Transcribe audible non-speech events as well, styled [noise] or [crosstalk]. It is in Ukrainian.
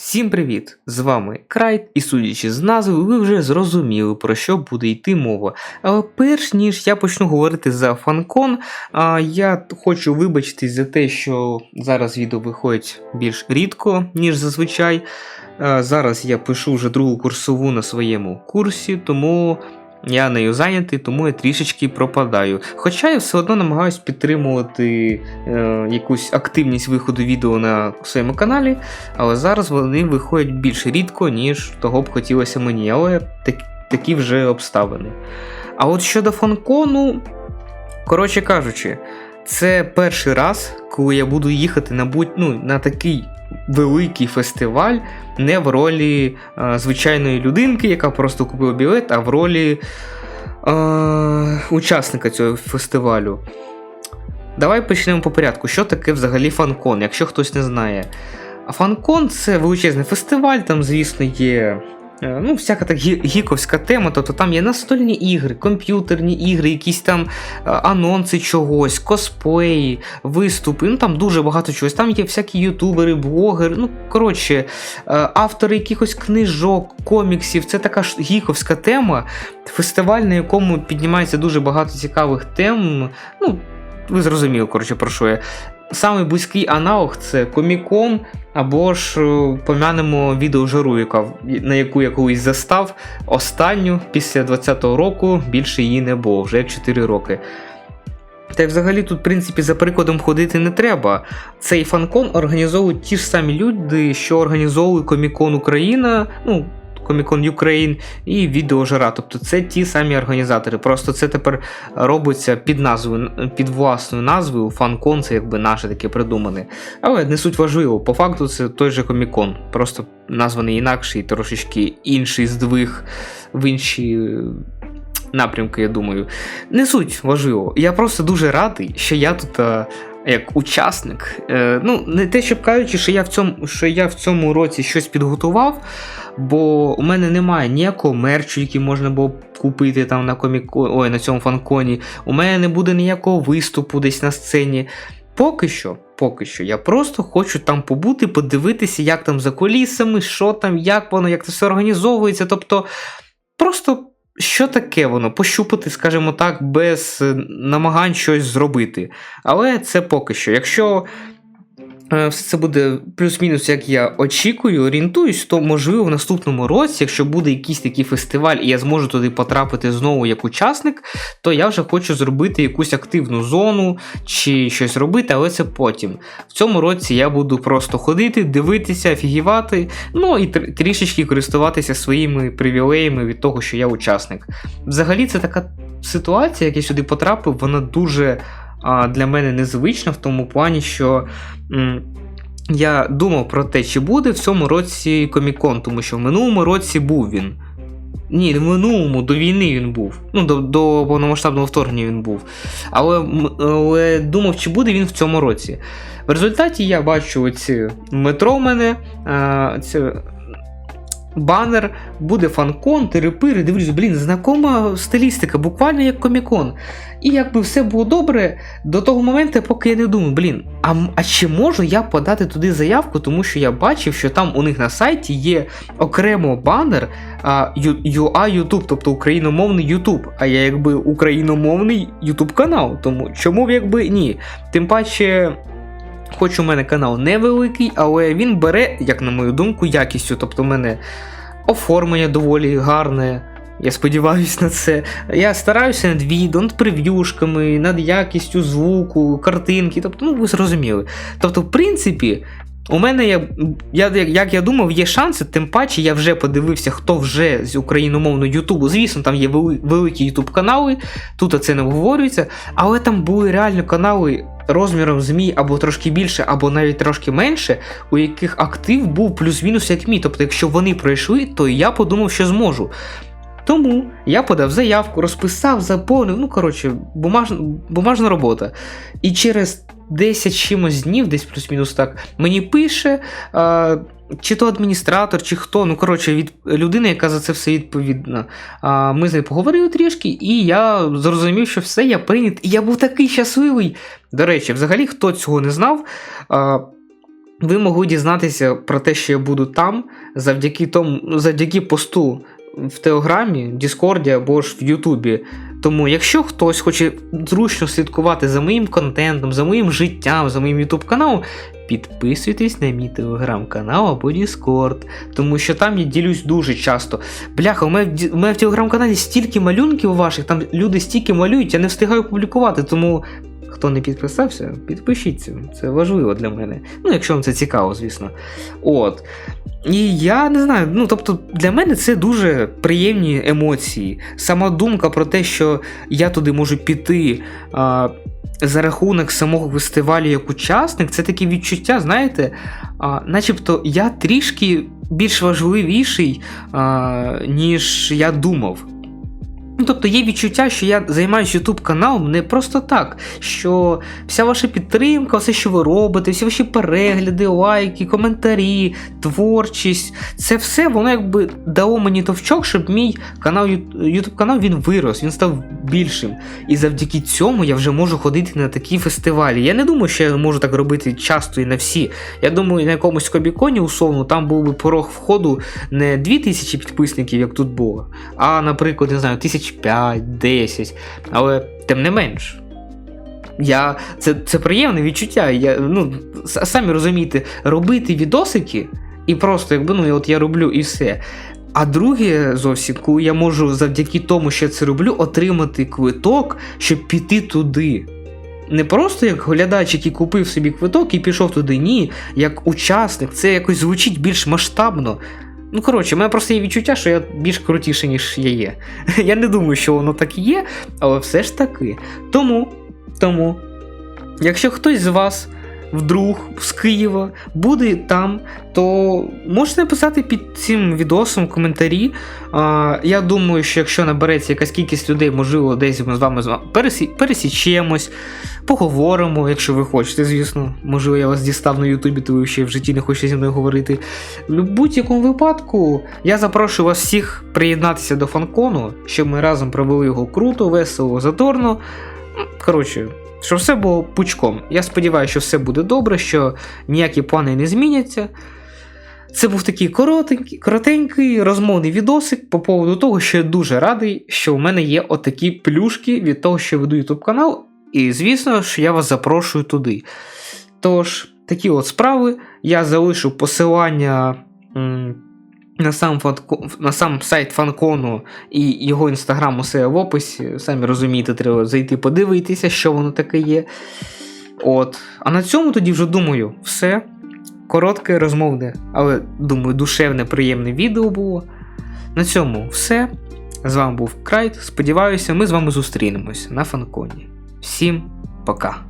Всім привіт! З вами Крайт, і судячи з назви, ви вже зрозуміли, про що буде йти мова. Але перш ніж я почну говорити за фанкон, я хочу вибачитись за те, що зараз відео виходить більш рідко, ніж зазвичай. Зараз я пишу вже другу курсову на своєму курсі, тому я нею зайнятий, тому я трішечки пропадаю. Хоча я все одно намагаюсь підтримувати е, якусь активність виходу відео на своєму каналі, але зараз вони виходять більш рідко, ніж того б хотілося мені, але так, такі вже обставини. А от щодо фанкону, коротше кажучи, це перший раз, коли я буду їхати на будь, ну, на такий великий фестиваль, не в ролі е, звичайної людинки, яка просто купила білет, а в ролі е, учасника цього фестивалю. Давай почнемо по порядку. Що таке взагалі фанкон, якщо хтось не знає. А фанкон це величезний фестиваль, там, звісно, є. Е, Ну, всяка так гіковська тема, тобто там є настольні ігри, комп'ютерні ігри, якісь там е, анонси чогось, косплеї, виступи, ну там дуже багато чогось. Там є всякі ютубери, блогери, ну коротше, е, автори якихось книжок, коміксів. Це така ж гіковська тема, фестиваль, на якому піднімається дуже багато цікавих тем. Ну, ви зрозуміли, коротше, про що я. Самий близький аналог це комікон, або ж е, помянемо відеожару, яка, на яку я колись застав. Останню після 20-го року більше її не було, вже як 4 роки. Та й взагалі тут, в принципі, за прикладом ходити не треба. Цей фанкон організовують ті ж самі люди, що організовують Комікон Україна, ну, Комікон Україн і відеожара. Тобто це ті самі організатори. Просто це тепер робиться під назвою, під власною назвою. Фанкон це якби наше таке придумане. Але не суть важливо, по факту це той же комікон, просто названий інакше і трошечки інший здвиг в інші напрямки, я думаю. Не суть важливо. Я просто дуже радий, що я тут. е, Як учасник, Е, ну не те, щоб кажучи, що я в цьому, що я в цьому році щось підготував, бо у мене немає ніякого мерчу, який можна було купити там на коміко... ой, на цьому фанконі. У мене не буде ніякого виступу десь на сцені. Поки що, поки що, я просто хочу там побути, подивитися, як там за колісами, що там, як воно, як це все організовується. Тобто, просто що таке воно, пощупати, скажімо так, без намагань щось зробити. Але це поки що. Якщо все це буде плюс-мінус, як я очікую, орієнтуюсь, то можливо в наступному році, якщо буде якийсь такий фестиваль, і я зможу туди потрапити знову як учасник, то я вже хочу зробити якусь активну зону чи щось робити, але це потім. В цьому році я буду просто ходити, дивитися, офігівати, ну і тр- трішечки користуватися своїми привілеями від того, що я учасник. Взагалі, це така ситуація, як я сюди потрапив, вона дуже для мене незвична в тому плані, що. я думав про те, чи буде в цьому році комікон, тому що в минулому році був він. Ні, в минулому до війни він був. Ну, до, до повномасштабного вторгнення він був. Але, але думав, чи буде він в цьому році. В результаті я бачу оці метро в мене, а, це банер, буде фанкон, терепири, дивлюсь, блін, знакома стилістика, буквально як комікон. І якби все було добре до того моменту, поки я не думаю, блін, а, а чи можу я подати туди заявку, тому що я бачив, що там у них на сайті є окремо банер а, UA YouTube, тобто україномовний YouTube, а я якби україномовний YouTube канал, тому чому б якби ні? Тим паче. Хоч у мене канал невеликий, але він бере, як на мою думку, якістю. Тобто, в мене оформлення доволі гарне. Я сподіваюся на це. Я стараюся над відео, над прев'юшками, над якістю звуку, картинки. Тобто, ну ви зрозуміли. Тобто, в принципі, у мене я, я як- я думав, є шанси, тим паче я вже подивився, хто вже з україномовного Ютубу. Звісно, там є великі Ютуб канали, тут це не обговорюється, але там були реально канали розміром з мій або трошки більше, або навіть трошки менше, у яких актив був плюс-мінус як мій. Тобто, якщо вони пройшли, то я подумав, що зможу. Тому я подав заявку, розписав, заповнив. Ну, коротше, бумажна, бумажна робота. І через 10 чимось днів, десь плюс-мінус так, мені пише. А, чи то адміністратор, чи хто, ну коротше, від людина, яка за це все відповідна. А, ми з нею поговорили трішки, і я зрозумів, що все, я прийнят. І я був такий щасливий. До речі, взагалі, хто цього не знав, а, ви могли дізнатися про те, що я буду там, завдяки тому, завдяки посту в Телеграмі, Діскорді або ж в Ютубі. Тому, якщо хтось хоче зручно слідкувати за моїм контентом, за моїм життям, за моїм Ютуб каналом, підписуйтесь на мій телеграм-канал або Діскорд, тому що там я ділюсь дуже часто. Бляха, у мене, у мене в телеграм-каналі стільки малюнків ваших, там люди стільки малюють, я не встигаю публікувати, тому. Хто не підписався, підпишіться. Це важливо для мене. Ну, якщо вам це цікаво, звісно. От. І я не знаю, ну тобто для мене це дуже приємні емоції. Сама думка про те, що я туди можу піти а, за рахунок самого фестивалю як учасник, це таке відчуття, знаєте, а, начебто я трішки більш важливіший, а, ніж я думав. Ну, тобто є відчуття, що я займаюся YouTube каналом не просто так, що вся ваша підтримка, все, що ви робите, всі ваші перегляди, лайки, коментарі, творчість, це все воно якби дало мені товчок, щоб мій канал, YouTube канал він вирос, він став більшим. І завдяки цьому я вже можу ходити на такі фестивалі. Я не думаю, що я можу так робити часто і на всі. Я думаю, на якомусь Кобіконі, условно, там був би порог входу не 2000 підписників, як тут було, а, наприклад, не знаю, 1005-10. Але тим не менш. Я, це, це приємне відчуття. Я, ну, самі розумієте, робити відосики і просто, якби ну, от я роблю і все. А друге зовсім, коли я можу завдяки тому, що я це роблю, отримати квиток, щоб піти туди. Не просто як глядач, який купив собі квиток і пішов туди, ні, як учасник, це якось звучить більш масштабно. Ну, коротше, в мене просто є відчуття, що я більш крутіший, ніж я є. [laughs] Я не думаю, що воно так і є, але все ж таки. Тому, тому, якщо хтось з вас, вдруг з Києва, буде там, то можете написати під цим відосом коментарі. А, я думаю, що якщо набереться якась кількість людей, можливо, десь ми з вами з вами пересі, пересічемось, поговоримо, якщо ви хочете, звісно. Можливо, я вас дістав на Ютубі, то ви ще в житті не хочете зі мною говорити. В будь-якому випадку я запрошую вас всіх приєднатися до фанкону, щоб ми разом провели його круто, весело, задорно. Коротше, щоб все було пучком. Я сподіваюся, що все буде добре, що ніякі плани не зміняться. Це був такий коротенький, коротенький розмовний відосик по поводу того, що я дуже радий, що у мене є отакі плюшки від того, що я веду YouTube канал, і звісно ж, я вас запрошую туди. Тож, такі от справи. Я залишу посилання на сам, фанко, на сам сайт Фанкону і його інстаграм усе в описі. Самі розумієте, треба зайти подивитися, що воно таке є. От. А на цьому тоді вже думаю, все. Коротке, розмовне, але думаю, душевне, приємне відео було. На цьому все. З вами був Крайт. Сподіваюся, ми з вами зустрінемось на фанконі. Всім пока!